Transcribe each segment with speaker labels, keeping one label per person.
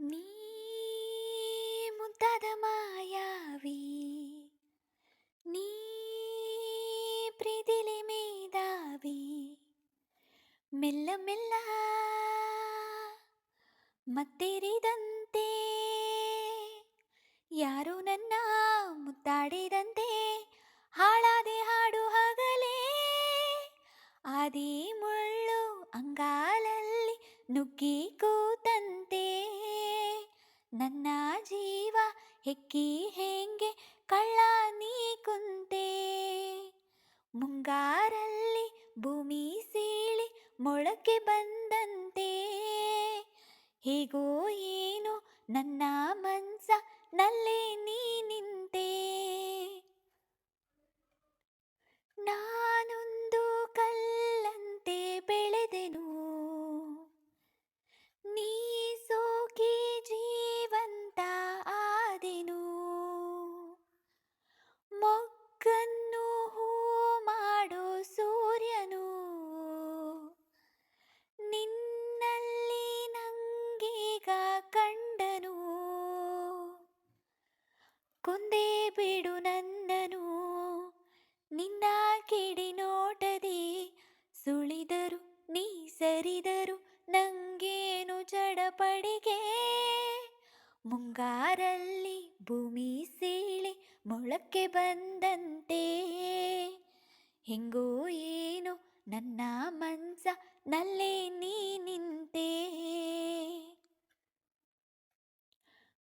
Speaker 1: ನೀ ಮುದ್ದಾದ ಮಾಯಾವಿ, ನೀ ಪ್ರೀತಿಲಿ ಮೇಧಾವಿ, ಮೆಲ್ಲ ಮೆಲ್ಲ ಮತ್ತೆರಿದಂತೆ, ಯಾರು ನನ್ನ ಮುತ್ತಾಡಿದಂತೆ, ಹಾಳಾದೆ ಹಾಡು ಹಗಲೇ, ಆದಿ ಮುಳ್ಳು ಅಂಗಾಲಲ್ಲಿ ನುಗ್ಗಿ ಕೂತಂತೆ. ನನ್ನ ಜೀವ ಹೆಕ್ಕಿ ಹೆಂಗೆ ಕಳ್ಳ ನೀ ಕುಂತೆ? ಮುಂಗಾರಲ್ಲಿ ಭೂಮಿ ಸೀಳಿ ಮೊಳಕೆ ಬಂದಂತೆ? ಹೇಗೋ ಏನು ನನ್ನ ಬಿಡು ನನ್ನನು ನಿನ್ನ ಕಿಡಿ ನೋಟದಿ ಸುಳಿದರು, ನೀ ಸರಿದರು, ನಂಗೇನು ಚಡಪಡಿಗೆ ಮುಂಗಾರಲ್ಲಿ ಭೂಮಿ ಸೀಳಿ ಮೊಳಕೆ ಬಂದಂತೆ, ಹೆಂಗೋ ಏನೋ ನನ್ನ ಮನ್ಸ ನಲ್ಲೇ ನೀ ನಿಂತೆ.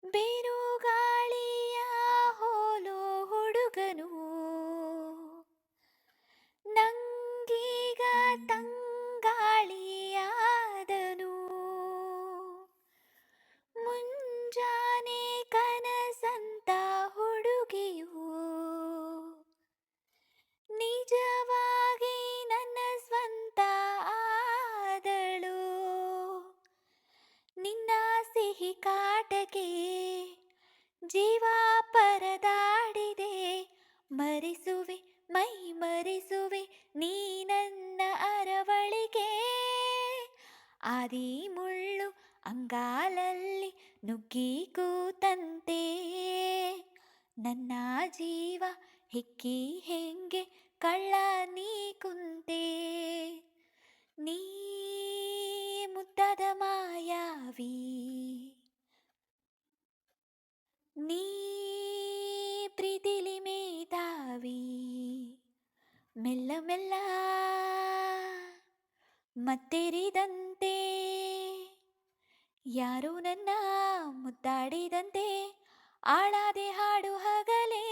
Speaker 1: ಬೇರು ತಂಗಾಳಿಯಾದನು. ಮುಂಜಾನೆ ಕನಸಂತ ಹುಡುಗಿಯು ನಿಜವಾಗಿ ನನ್ನ ಸ್ವಂತ ಆದಳು. ನಿನ್ನ ಸಿಹಿ ಕಾಟಕ್ಕೆ ಜೀವ ಆದಿ ಮುಳ್ಳು ಅಂಗಾಲಲ್ಲಿ ನುಗ್ಗಿ ಕೂತಂತೆ ನನ್ನ ಜೀವ ಹೆಕ್ಕಿ ಹೆಂಗೆ ಕಳ್ಳ ನೀ ಕುಂತೆ ನೀ ಮುದ್ದಾದ ಮಾಯಾವಿ ನೀ ಪ್ರೀತಿಲಿ ಮೇಧಾವಿ ಮೆಲ್ಲ ಮೆಲ್ಲ ಮತ್ತೆರಿದಂತೆ ಮುದ್ದಾಡಿದಂತೆ ನನ್ನ ಮುದ್ದಾಡಿದಂತೆ ಆಳಾದೆ ಹಾಡು ಹಗಲೇ